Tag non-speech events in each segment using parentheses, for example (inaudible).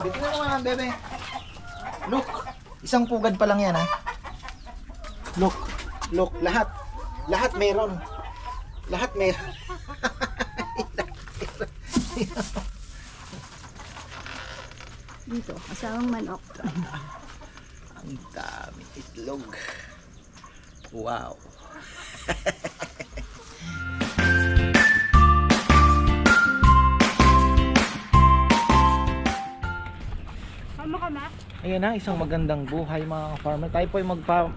Dito na naman, bebe. Look, isang pugad pa lang yan, ha? Look, look, lahat. Lahat meron. Lahat meron. (laughs) Dito, asamang manok. Ang dami itlog. Wow. (laughs) Kama ka ma? Ayan na, isang magandang buhay mga farmer. Tayo po ay magpa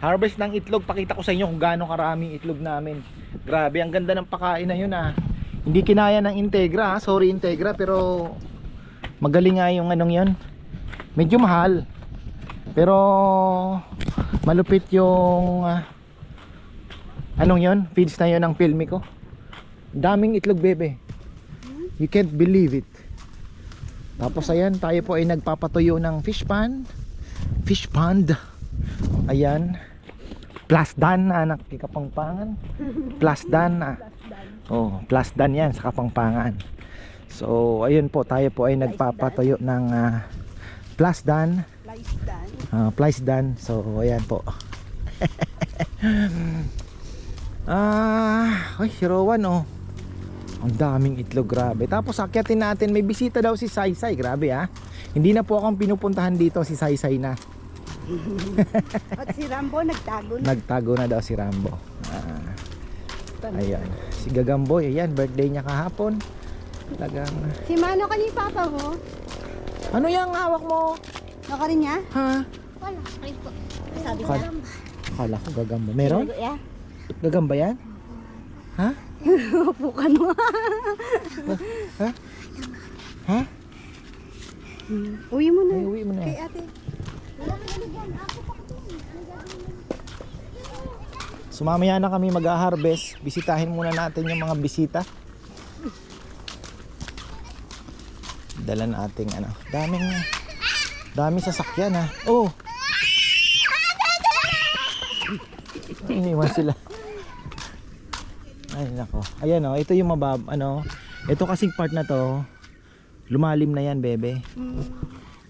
harvest ng itlog. Pakita ko sa inyo kung gaano karaming itlog namin. Grabe, ang ganda ng pakain na yun ah. Hindi kinaya ng Integra, ha? sorry Integra, pero magaling nga yung anong yun. Medyo mahal. Pero malupit yung ah, anong yun, feeds na yun ng filmi ko. Daming itlog bebe. You can't believe it. Tapos ayan, tayo po ay nagpapatuyo ng fish pond. Fish pond. Ayan. Plus dan na anak kay Kapangpangan. Plus dan na. Oh, plus dan yan sa Kapangpangan. So, ayun po, tayo po ay nagpapatuyo ng ah, plus dan. Lice dan. Ah, plus dan. So, ayan po. (laughs) ah, ay, si Rowan oh. Ang daming itlog, grabe. Tapos akyatin natin, may bisita daw si Saysay, grabe ah. Hindi na po akong pinupuntahan dito, si Saysay na. (laughs) At si Rambo nagtago na. Nagtago na daw si Rambo. Ah, ayan. Si Gagamboy, ayan, birthday niya kahapon. Talagang, Si Mano ka ni Papa mo? ano yung hawak mo? Naka rin niya? Ha? Wala. Ay po. Sabi Akala, akala ko gagamba. Meron? Gagamba yan? Ha? Upo ka no. Ha? Ha? Uwi mo na. Ay, uwi mo na Kay ate. So mamaya na kami mag-harvest. Bisitahin muna natin yung mga bisita. Dala nating ano. Daming daming sasakyan ha. Oh. (laughs) Iniwan sila. Ay nako. Ayan oh, ito yung mabab ano. Ito kasing part na to. Lumalim na yan, bebe. Mm.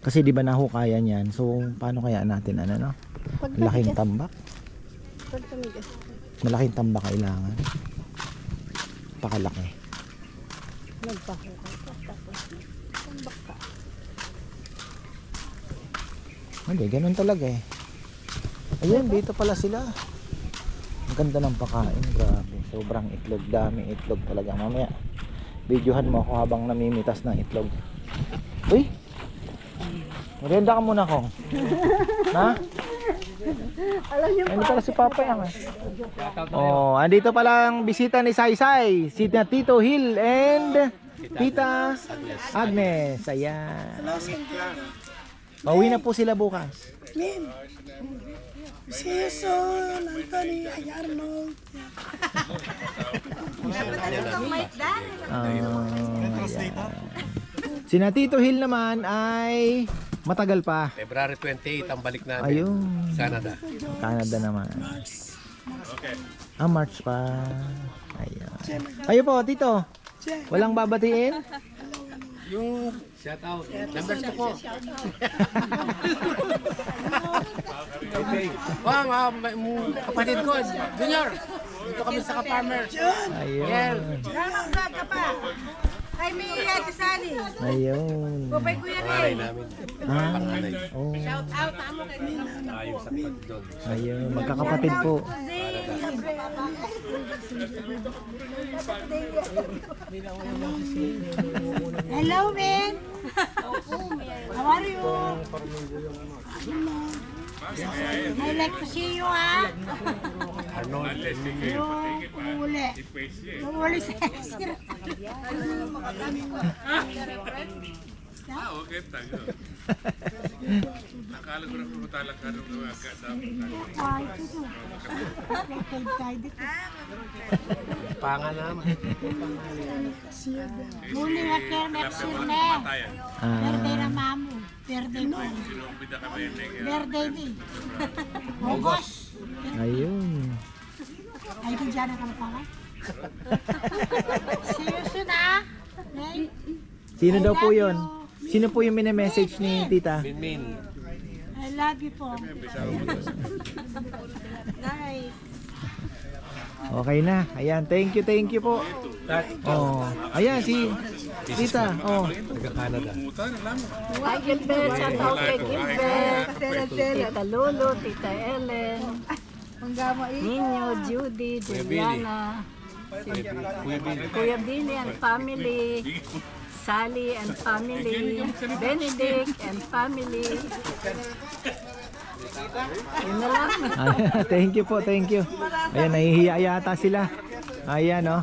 Kasi 'di ba nahukayan yan. So paano kaya natin ano no? Pag Laking tambak. Pag. Malaking tambak kailangan. Pakalaki. Nagpahukay ka. Tapos tambak ka. Hindi, ganun talaga eh. Ayun, dito pala sila. Ang ganda ng pakain, grabe. Sobrang itlog, dami itlog talaga. Mamaya, videohan mo ako habang namimitas ng itlog. Uy! Merienda ka muna kong. (laughs) ha? Alam niyo Ano pala si Papa yan eh. Oh, andito pala ang bisita ni Saysay, si Tito Hill and Tita Agnes. Ayan. Pauwi na po sila bukas. Si Jason, Anthony, ay Arnold. Ah, ayan. Si na Tito Hill naman ay matagal pa. February 28 ang balik namin. Ayun. Canada. Canada naman. Ah, March pa. Ayan. Kayo po, Tito. Walang babatiin? Yung shout out. Number 2 ko. okay. Wow, mga ma- m- kapatid ko, Junior. Dito kami sa ka-farmer. Ayun. Ay, may ate Sally. Ayun. Yan Panganay namin. Ah, oh. Out, amo kay Tayo sa doon. Ayun, magkakapatid po. Hello, man. How are you? I like to see you, ah. Arnold. Uli. Uli sa Ah, okay, tayo. (laughs) Akala ko na pumutalang ka nung. Hotel tayo dito. Pangan naman. Muli nga kaya next year na. na Ah, mamu. Sinumpida kami ng Birthday ni. August. ayun. Ay, di dyan ang pala. (laughs) See you soon, ah. Nay. Sino daw po yun? Sino po yung message ni tita? Min. I love you po. Nice. Okay na. Ayan, thank you, thank you po. Oh, ayan si tita. Oh, Taga-Canada. Hi, Gilbert. Shout out kay Gilbert. Tita Lulu, Tita Ellen, Ang gamo. Nino, Judy, Juliana, Kuya Billy and family, Sally and family, Benedict and family. Yun na lang. (laughs) Thank you po, thank you. Ayan, nahihiya yata sila. Ayan, oh.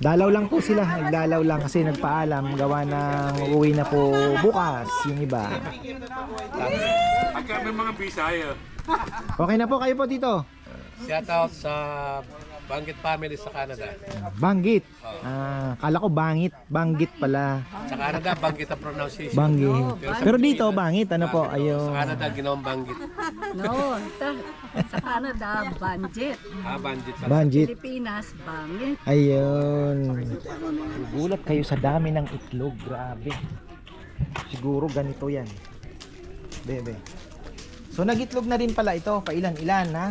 Dalaw lang po sila. Nagdalaw lang kasi nagpaalam. Gawa ng uuwi na po bukas yung iba. Pagka may mga Bisaya. Okay na po kayo po dito. Shout out sa Banggit family sa Canada. Banggit. Ah, kala ko bangit. Banggit pala. Sa Canada, Banggit ang pronunciation. Banggit. Pero dito, bangit. Ano po? Sa Ayun. Canada, ginawang Banggit. No, ta- sa Canada, Banjit. Ah, Banggit pala. Banggit. Pilipinas, Bangit. Ayun. Gulat kayo sa dami ng itlog. Grabe. Siguro ganito yan. Bebe. So nagitlog na rin pala ito. Pailan-ilan ha.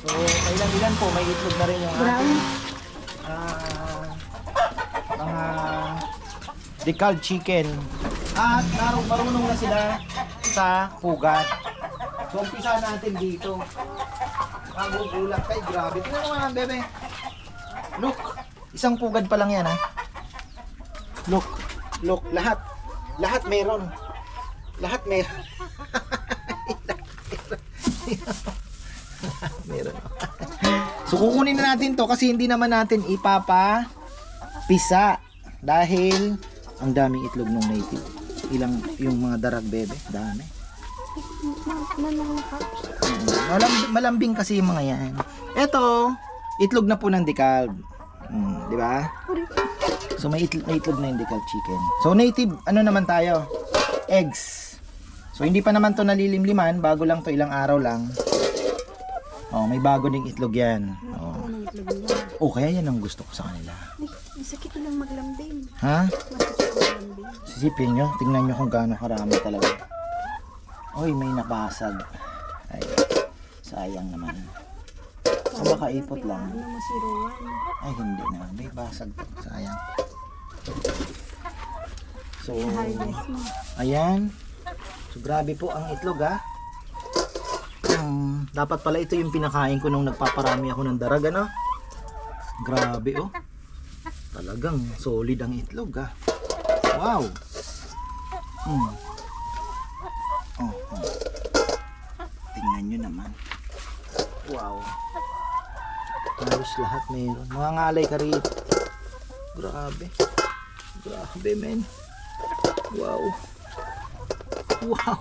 So pailan-ilan po. May itlog na rin yung ating ah, mga decaled chicken. At naroon marunong na sila sa pugat. So umpisa natin dito. Magugulat kay grabe. Tingnan mo naman bebe. Look, isang pugad pa lang yan ha. Look, look, lahat. Lahat meron. Lahat meron. So kukunin na natin to kasi hindi naman natin ipapa pisa dahil ang daming itlog ng native. Ilang yung mga darag bebe, dami. Malambing, malambing kasi yung mga yan. Ito, itlog na po ng dekalb. Mm, di ba? So may itlog, may itlog na yung dekalb chicken. So native, ano naman tayo? Eggs. So hindi pa naman to nalilimliman, bago lang to ilang araw lang. Oh, may bago ding itlog yan. Oh. Oh, kaya yan ang gusto ko sa kanila. Masakit lang maglambing. Ha? Masakit maglambing. Sisipin nyo, tingnan nyo kung gaano karami talaga. Oy, may napasag. Ay, sayang naman. O baka ipot lang. Ay, hindi na. May basag to. Sayang. So, ayan. So, grabe po ang itlog, ha? Dapat pala ito yung pinakain ko nung nagpaparami ako ng darag, ano? Grabe, oh. Talagang solid ang itlog, ha? Wow! Mm. Oh, oh. Tingnan nyo naman. Wow. Halos lahat mayroon. Mga ngalay ka rin. Grabe. Grabe, men. Wow. Wow.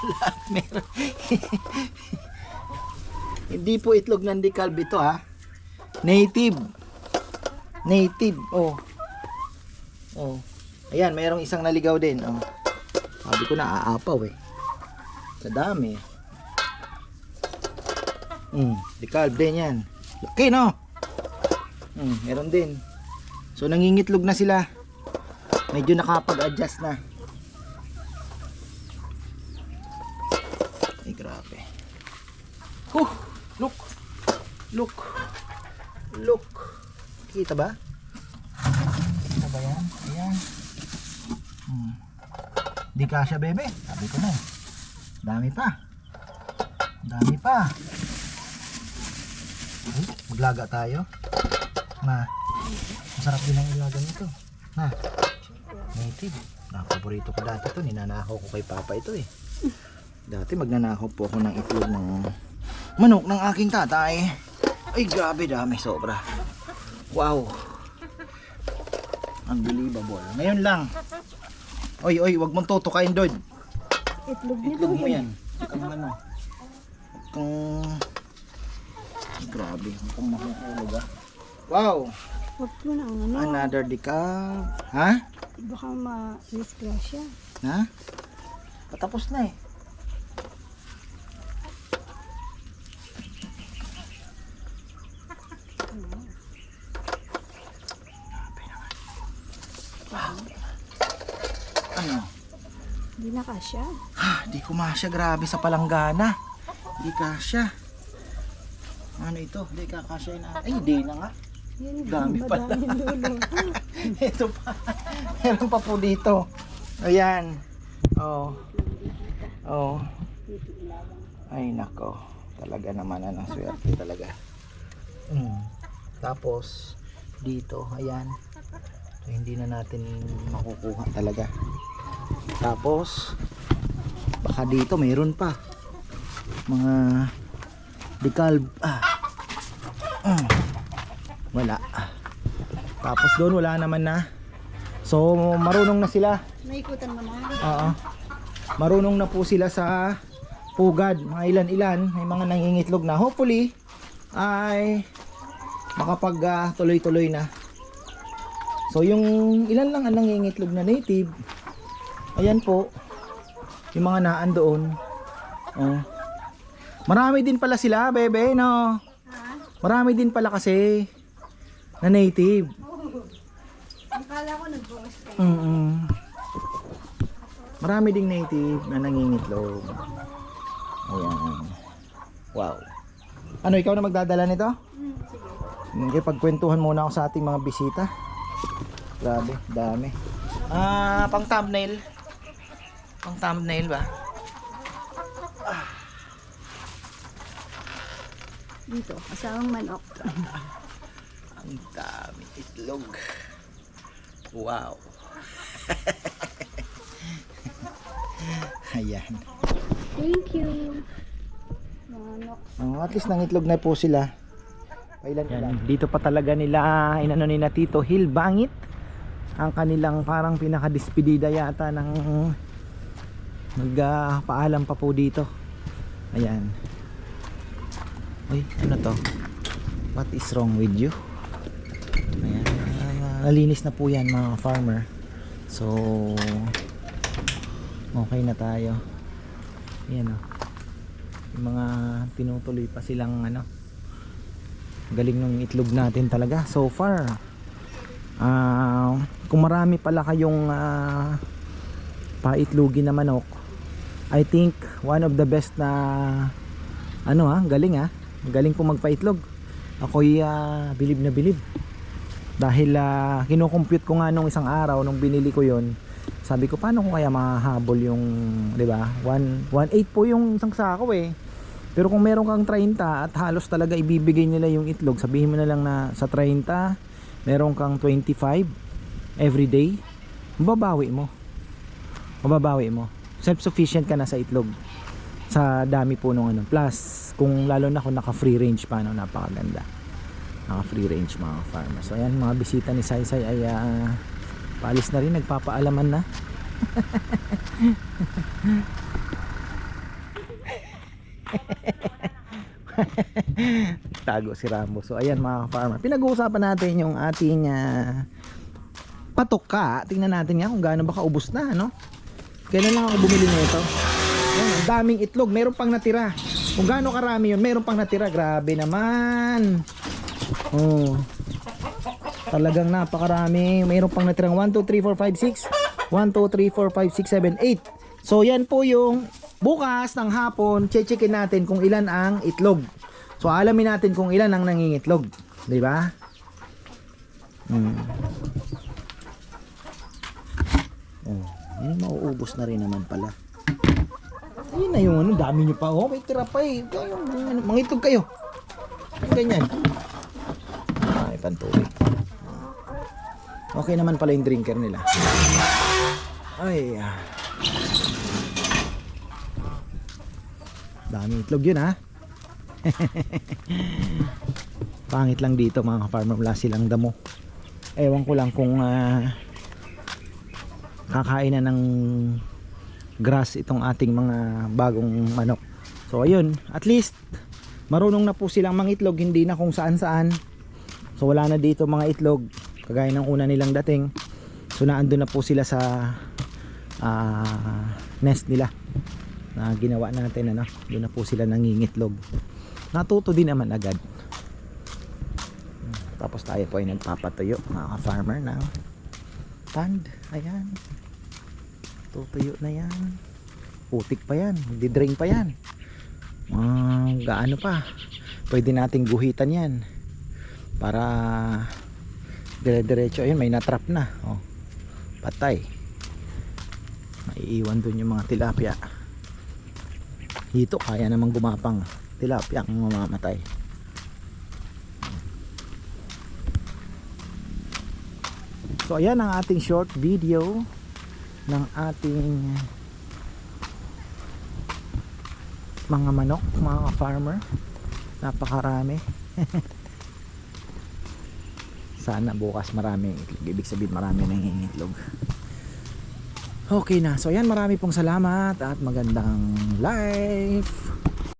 Lahat meron. Hindi po itlog ng dekalb ito ha. Native. Native. Oh. Oh. Ayan, mayroong isang naligaw din. Oh. Sabi ko na aapaw eh. Sa dami. Hmm, dekalb din yan. Laki no? Hmm, meron din. So nangingitlog na sila. Medyo nakapag-adjust na. Ay grabe. Huh, look. Look. Look. Kita ba? Kita ba yan? Ayan. Hmm. Di kasya bebe. Sabi ko na eh. Dami pa. Dami pa. Ay, maglaga tayo. Ma. Masarap din ang ilaga nito. Ha? Native. Na, paborito ko dati to. Ninanakaw ko kay Papa ito eh. Dati magnanakaw po ako ng itlog ng manok ng aking tatay. Ay, grabe dami. Sobra. Wow. Unbelievable. Ngayon lang. Oy, oy, wag mong tutukain, Dod. Itlog Itlog mo yan. Kung ano. Kung... Grabe. Kung makukulog ah. Wow. Huwag mo na ang ano. Another decaf. Ha? Baka ma-disgrasya. Ha? Patapos na eh. Ah, diba? Ano? Hindi na kasya. Ha, di kumasya. Grabe sa palanggana. Di kasya. Ano ito? Di kakasya na. Ay, di na nga. Yan, Dami pala. madaming (laughs) dulo. ito pa. (laughs) Meron pa po dito. Ayan. Oh. Oh. Ay, nako. Talaga naman, ano, swerte talaga. Mm. Tapos, dito, ayan. So, hindi na natin makukuha talaga. Tapos, baka dito mayroon pa. Mga decal, ah. Mm. Wala. Tapos doon wala naman na. So marunong na sila. Naikutan mo na. Oo. Marunong na po sila sa pugad. Mga ilan-ilan. May mga nangingitlog na. Hopefully ay makapag ah, tuloy-tuloy na. So yung ilan lang ang nangingitlog na native. Ayan po. Yung mga naan doon. Oh. Marami din pala sila, bebe, no? Marami din pala kasi na native. Akala ko nag-boss ka. Mm Marami ding native na nangingitlog. Ayan. Wow. Ano, ikaw na magdadala nito? Sige, pagkwentuhan muna ako sa ating mga bisita. Grabe, dami. Ah, pang thumbnail. Pang thumbnail ba? Dito, asamang manok. (laughs) Ang dami itlog. Wow. (laughs) Ayan. Thank you. Manok. Oh, at least nangitlog na po sila. Pailan Yan, dito pa talaga nila inano ni na Tito Hill Bangit. Ang kanilang parang pinakadispedida yata ng nagpaalam pa po dito. Ayan. Uy, ano to? What is wrong with you? Ah, nalinis na po yan mga farmer. So, okay na tayo. Ayan o. Yung mga tinutuloy pa silang ano. Galing ng itlog natin talaga so far. Ah, kung marami pala kayong ah, paitlogin na manok, I think one of the best na ano ha, galing ha. Galing po magpaitlog. Ako'y ah, bilib na bilib. Dahil uh, kino-compute ko nga nung isang araw nung binili ko 'yon. Sabi ko paano ko kaya mahahabol yung, 'di ba? 1 1.8 po yung isang sako eh. Pero kung meron kang 30 at halos talaga ibibigay nila yung itlog, sabihin mo na lang na sa 30, meron kang 25 every day, mababawi mo. Mababawi mo. Self-sufficient ka na sa itlog. Sa dami po nung ano. Plus, kung lalo na kung naka free range pa, no, napakaganda. Naka free range mga farmers. So ayan, mga bisita ni Saysay ay ah, paalis na rin, nagpapaalaman na. Tago si Rambo. So ayan mga farmer. Pinag-uusapan natin yung ating ah, patoka. Tingnan natin nga kung gaano ba kaubos na, no? Kailan lang ako bumili nito? Ayan, daming itlog, meron pang natira. Kung gaano karami yun, meron pang natira. Grabe naman. Oh. Talagang napakarami. Mayroon pang natirang 1, 2, 3, 4, 5, 6. 1, 2, 3, 4, 5, 6, 7, 8. So yan po yung bukas ng hapon, checkin natin kung ilan ang itlog. So alamin natin kung ilan ang nangingitlog. 'Di ba? Hmm. Oh, yun mauubos na rin naman pala. Ayun na yung ano, dami nyo pa. Oh, may tira pa eh. Kayo, ano, mangitlog kayo. Ganyan. Ay, pantubig. Okay naman pala yung drinker nila. Ay, ah. Dami itlog yun ha. (laughs) Pangit lang dito mga farmer wala silang damo. Ewan ko lang kung ah, kakain na ng grass itong ating mga bagong manok. So ayun, at least marunong na po silang mangitlog hindi na kung saan saan. So wala na dito mga itlog kagaya ng una nilang dating. So naandun na po sila sa ah, nest nila na ginawa natin ano. Doon na po sila nangingitlog. Natuto din naman agad. Tapos tayo po ay nagpapatuyo mga farmer ng pond ayan. Tutuyo na yan. Putik pa yan didrain pa yan. Ah, gaano pa pwede nating guhitan yan para dire-diretso. Ayun may natrap na. Oh, patay. Maiiwan dun yung mga tilapia. Dito kaya namang gumapang tilapia ang mamamatay. So ayan ang ating short video ng ating mga manok mga farmer. Napakarami (laughs) sana bukas marami itlog ibig sabihin marami nang itlog okay na. So ayan marami pong salamat at magandang life